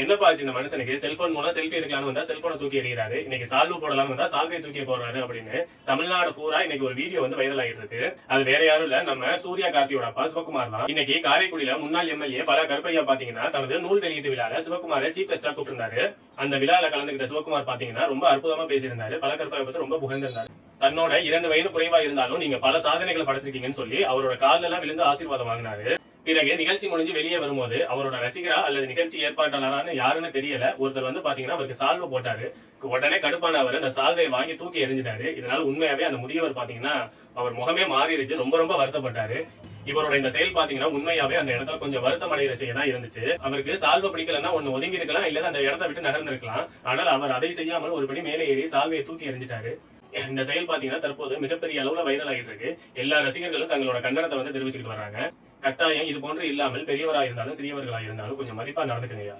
என்னப்பா ஆச்சு இந்த மனுஷனுக்கு? செல்போன் மூலம் செல்ஃபி எடுக்கலாம்னு வந்தா செல்போனை தூக்கி எறிகிறாரு. இன்னைக்கு சால்வு போடலாம்னு வந்தா சால்வை தூக்கி போடுறாரு அப்படின்னு தமிழ்நாடு பூரா இன்னைக்கு ஒரு வீடியோ வந்து வைரல் ஆகிட்டு இருக்கு. அது வேற யாரும் இல்ல நம்ம சூர்யா கார்த்தியோட அப்பா சிவகுமார் தான் இன்னைக்கு காரைக்குடியில முன்னாள் எம்எல்ஏ பல கருப்பையா பாத்தீங்கன்னா தனது நூல் வெளியீட்டு விழால சிவகுமார சீஃப் கெஸ்டா கூப்பிட்டிருந்தாரு. அந்த விழால கலந்துகிட்ட சிவகுமார் பாத்தீங்கன்னா ரொம்ப அற்புதமா பேசியிருந்தாரு. பல கருப்பையை பத்தி ரொம்ப புகழ்ந்திருந்தாரு. தன்னோட இரண்டு வயது குறைவா இருந்தாலும் நீங்க பல சாதனைகளை படைச்சிருக்கீங்கன்னு சொல்லி அவரோட கால்ல எல்லாம் விழுந்து ஆசீர்வாதம் வாங்கினாரு. பிறகு நிகழ்ச்சி முடிஞ்சு வெளியே வரும்போது அவரோட ரசிகரா அல்லது நிகழ்ச்சி ஏற்பாட்டாளரான்னு யாருன்னு தெரியல. ஒருத்தர் வந்து பாத்தீங்கன்னா அவருக்கு சால்வை போட்டாரு. உடனே கடுப்பான அவர் அந்த சால்வையை வாங்கி தூக்கி எறிஞ்சிட்டாரு. இதனால உண்மையாவே அந்த முதியவர் பாத்தீங்கன்னா அவர் முகமே மாறிடுச்சு. ரொம்ப ரொம்ப வருத்தப்பட்டாரு. இவரோட இந்த செயல் பாத்தீங்கன்னா உண்மையாவே அந்த இடத்துல கொஞ்சம் வருத்தம் அடைகிற செய்ய தான் இருந்துச்சு. அவருக்கு சால்வை பிடிக்கலன்னா ஒண்ணு ஒதுங்கி இருக்கலாம் இல்ல அந்த இடத்த விட்டு நகர்ந்திருக்கலாம். ஆனால் அவர் அதை செய்யாமல் ஒருபடி மேலே ஏறி சால்வையை தூக்கி எறிஞ்சிட்டாரு. இந்த செயல் பாத்தீங்கன்னா தற்போது மிகப்பெரிய அளவுல வைரல் ஆகிட்டு இருக்கு. எல்லா ரசிகர்களும் தங்களோட கண்டனத்தை வந்து தெரிவிச்சுக்கிட்டு வராங்க கட்டாயம் இது போன்று இல்லாமல் பெரியவராக இருந்தாலும் சிறியவர்களா இருந்தாலும் கொஞ்சம் மதிப்பா நடந்துக்கங்கய்யா.